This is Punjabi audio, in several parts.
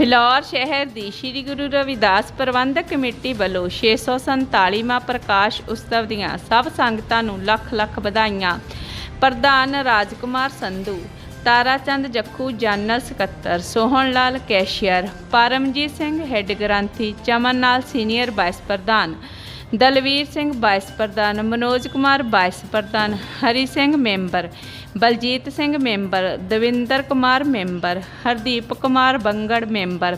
ਫਿਲੌਰ ਸ਼ਹਿਰ ਦੀ ਸ੍ਰੀ ਗੁਰੂ ਰਵਿਦਾਸ ਪ੍ਰਬੰਧਕ ਕਮੇਟੀ ਵੱਲੋਂ 647ਵਾਂ ਪ੍ਰਕਾਸ਼ ਉਤਸਵ ਦੀਆਂ ਸਭ ਸੰਗਤਾਂ ਨੂੰ ਲੱਖ ਲੱਖ ਵਧਾਈਆਂ। ਪ੍ਰਧਾਨ ਰਾਜਕੁਮਾਰ ਸੰਧੂ, ਤਾਰਾਚੰਦ ਜੱਖੂ, ਜਨਰਲ ਸਕੱਤਰ ਸੋਹਣ ਲਾਲ ਕੈਸ਼ੀਅਰ, ਪਰਮਜੀਤ ਸਿੰਘ, ਹੈੱਡ ਗ੍ਰੰਥੀ ਚਮਨ ਨਾਲ ਸੀਨੀਅਰ ਵਾਈਸ ਪ੍ਰਧਾਨ ਦਲਵੀਰ ਸਿੰਘ ਵਾਈਸ ਪ੍ਰਧਾਨ, ਮਨੋਜ ਕੁਮਾਰ ਵਾਈਸ ਪ੍ਰਧਾਨ, Hari Singh member, Baljit Singh member, Davinder Kumar member, Hardeep Kumar Bangar member,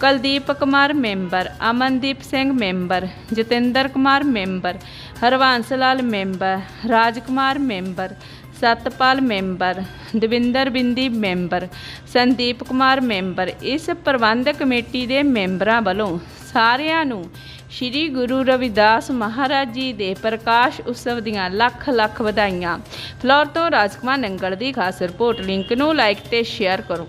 Kuldeep Kumar member, Amandeep Singh member, Jatinder Kumar member, Harvans Lal member, Rajkumar member, Satpal member, Davinder Bindi member, Sandeep Kumar member, ਇਸ ਪ੍ਰਬੰਧਕ ਕਮੇਟੀ ਦੇ ਮੈਂਬਰਾਂ ਵੱਲੋਂ ਸਾਰਿਆਂ ਨੂੰ। ਸ਼੍ਰੀ ਗੁਰੂ ਰਵਿਦਾਸ ਮਹਾਰਾਜ ਜੀ ਦੇ ਪ੍ਰਕਾਸ਼ ਉਤਸਵ ਦੀਆਂ ਲੱਖ ਲੱਖ ਵਧਾਈਆਂ। ਫਲੋਰ ਤੋਂ ਰਾਜਕੁਮਾਰ ਨੰਗਲ ਦੀ ਖਾਸ ਰਿਪੋਰਟ। ਲਿੰਕ ਨੂੰ ਲਾਈਕ ਤੇ ਸ਼ੇਅਰ ਕਰੋ।